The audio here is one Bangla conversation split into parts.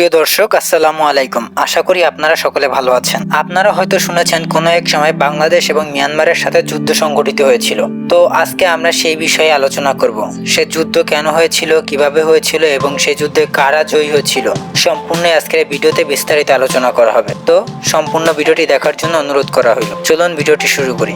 সুপ্রিয় দর্শক, আসসালামু আলাইকুম। আশা করি আপনারা সকলে ভালো আছেন। আপনারা হয়তো শুনেছেন, কোনো এক সময় বাংলাদেশ এবং মিয়ানমারের সাথে যুদ্ধ সংঘটিত হয়েছিল। তো আজকে আমরা সেই বিষয়ে আলোচনা করব। সে যুদ্ধ কেন হয়েছিল, কীভাবে হয়েছিল এবং সেই যুদ্ধে কারা জয়ী হয়েছিল, সম্পূর্ণ আজকের ভিডিওতে বিস্তারিত আলোচনা করা হবে। তো সম্পূর্ণ ভিডিওটি দেখার জন্য অনুরোধ করা হলো। চলুন ভিডিওটি শুরু করি।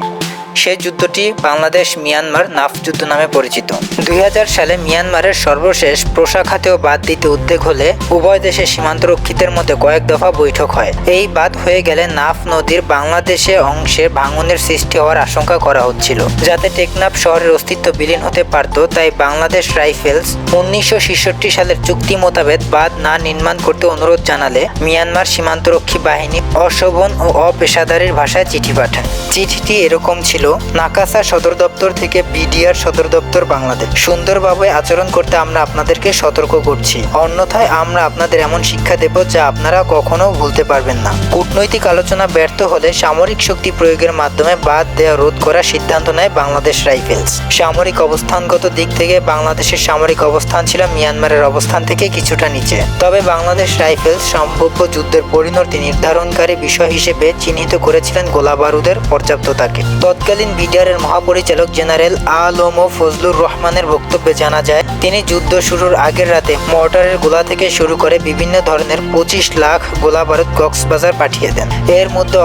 সেই যুদ্ধটি বাংলাদেশ মিয়ানমার নাফ যুদ্ধ নামে পরিচিত। দুই হাজার সালে মিয়ানমারের সর্বশেষ প্রশাখাতেও বাদ দিতে উদ্যোগ হলে উভয় দেশের সীমান্তরক্ষীদের মধ্যে কয়েক দফা বৈঠক হয়। এই বাদ হয়ে গেলে নাফ নদীর বাংলাদেশে অংশে ভাঙনের সৃষ্টি হওয়ার আশঙ্কা করা হচ্ছিল। যাতে টেকনাফ শহরের অস্তিত্ব বিলীন হতে পারত, তাই বাংলাদেশ রাইফেলস উনিশশো ছেষট্টি সালের চুক্তি মোতাবেক বাঁধ না নির্মাণ করতে অনুরোধ জানালে মিয়ানমার সীমান্তরক্ষী বাহিনী অশোভন ও অপেশাদারির ভাষায় চিঠি পাঠায় চিঠিটি এরকম ছিল নাকাসা সদর দপ্তর থেকে বিডিআর সদর দপ্তর বাংলাদেশ। সুন্দরভাবে আচরণ করতে আমরা আপনাদেরকে সতর্ক করছি। অন্যথায় আমরা আপনাদের এমন শিক্ষা দেব যা আপনারা কখনো ভুলতে পারবেন না। কূটনৈতিক আলোচনা ব্যর্থ হলে সামরিক শক্তি প্রয়োগের মাধ্যমে বাদ দেওয়া রোধ করার সিদ্ধান্ত নেয় বাংলাদেশ রাইফেলস। সামরিক অবস্থানগত দিক থেকে বাংলাদেশের সামরিক অবস্থান ছিল মিয়ানমারের অবস্থান থেকে কিছুটা নিচে। তবে বাংলাদেশ রাইফেলস সম্ভাব্য যুদ্ধের পরিণতি নির্ধারণকারী বিষয় হিসেবে চিহ্নিত করেছিলেন গোলা বারুদের পর্যাপ্ততাকে। তৎকালীন বিডিআরের মহাপরিচালক জেনারেল আলম ও ফজলুর রহমানের বক্তব্যে জানা যায় তিনি যুদ্ধ শুরুর আগের রাতে মর্টারের গোলা থেকে শুরু করে বিভিন্ন ধরনের পঁচিশ লাখ গোলা বারুদ কক্সবাজার পাঠিয়ে দেন। এর মধ্যে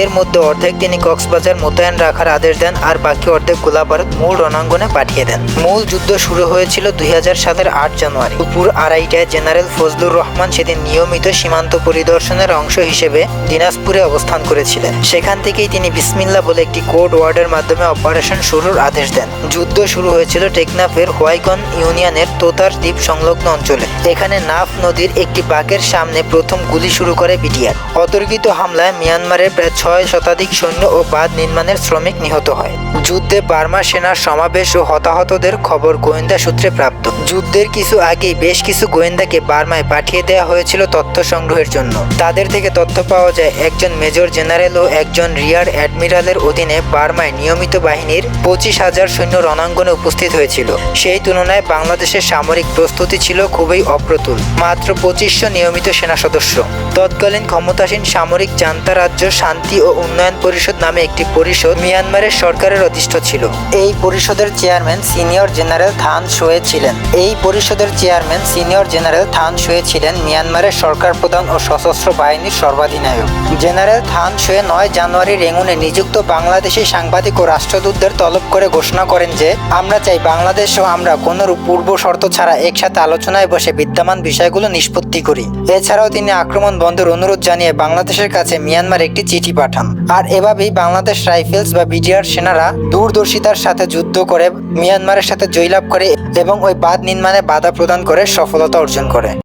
এর মধ্যে অর্ধেক তিনি কক্সবাজার মোতায়েন রাখার আদেশ দেন আর বাকি অর্ধেক গোলা বারুদ মূল রণাঙ্গনে পাঠিয়ে দেন। মূল যুদ্ধ শুরু হয়েছিল দুই হাজার সালের আট জানুয়ারি। দুপুর আড়াইটায় জেনারেল ফজলুর রহমান সেদিন নিয়মিত সীমান্ত পরিদর্শনের অংশ হিসেবে দিনাজপুরে অবস্থান করেছিলেন। সেখান থেকেই তিনি বিসমিল্লা বলে একটি কোড ওয়ার্ডের মাধ্যমে অপারেশন শুরুর আদেশ দেন। যুদ্ধ শুরু হয়েছিল টেকনাফের হোয়াইগন ইউনিয়নের তোতার দ্বীপ সংলগ্ন অঞ্চলে। এখানে নাফ নদীর একটি বাঘের সামনে প্রথম গুলি শুরু করে বিটিআর। অতর্কিত হামলায় মিয়ানমারের প্রায় ছয় শতাধিক সৈন্য ও বাঁধ নির্মাণের শ্রমিক নিহত হয়। যুদ্ধে বার্মা সেনার সমাবেশ ও হতাহতদের খবর গোয়েন্দা সূত্রে প্রাপ্ত। যুদ্ধের কিছু আগেই বেশ কিছু গোয়েন্দাকে বার্মায় পাঠিয়ে দেওয়া হয়েছিল তথ্য সংগ্রহের জন্য। তাদের থেকে তথ্য পাওয়া যায়, একজন মেজর জেনারেল ও একজন রিয়ার অ্যাডমিরালের অধীনে বার্মায় নিয়মিত বাহিনীর পঁচিশ হাজার সৈন্য রণাঙ্গনে উপস্থিত হয়েছিল। সেই তুলনায় বাংলাদেশের সামরিক প্রস্তুতি ছিল খুবই অপ্রতুল, মাত্র পঁচিশশো নিয়মিত সেনা সদস্য। তৎকালীন ক্ষমতাসীন সামরিক জান্তা রাজ্য শান্তি ও উন্নয়ন পরিষদ নামে একটি পরিষদ মিয়ানমারের সরকারের অধিষ্ঠ ছিল। এই পরিষদের chairman senior general Than Shwe ছিলেন। এই পরিষদের chairman senior general Than Shwe ছিলেন মিয়ানমারের সরকার প্রধান ও সশস্ত্র বাহিনীর সর্বাধিনায়ক। জেনারেল থান শোয়ে নয় জানুয়ারি রেঙ্গুনে নিযুক্ত বাংলাদেশি সাংবাদিক ও রাষ্ট্রদূতদের তলব করে ঘোষণা করেন যে, আমরা চাই বাংলাদেশ ও আমরা কোনো পূর্ব শর্ত ছাড়া একসাথে আলোচনায় বসে বিদ্যমান বিষয়গুলো নিষ্পত্তি করি। এছাড়াও তিনি আক্রমণ বন্ধের অনুরোধ জানিয়ে বাংলাদেশের কাছে মিয়ানমার একটি চিঠি পাঠান। আর এভাবেই বাংলাদেশ রাইফেলস বা বিডিআর সেনারা দূরদর্শিতার সাথে যুদ্ধ করে, মিয়ানমারের সাথে জয়লাভ করে এবং ওই বাঁধ নির্মাণে বাধা প্রদান করে সফলতা অর্জন করে।